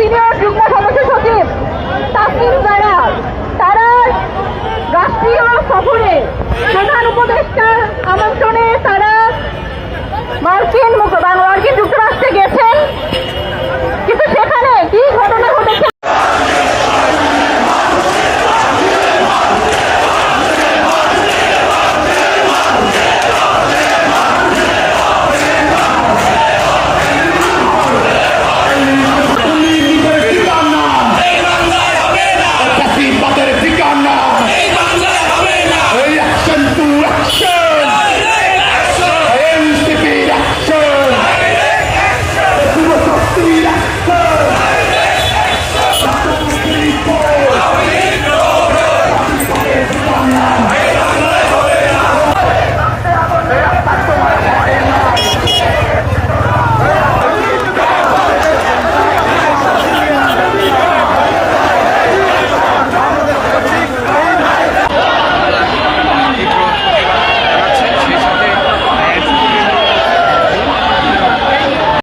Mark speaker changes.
Speaker 1: senior যুগ্ম সদস্য সচিব তাসিম জারা তারা রাষ্ট্রীয় সফরে প্রধান উপ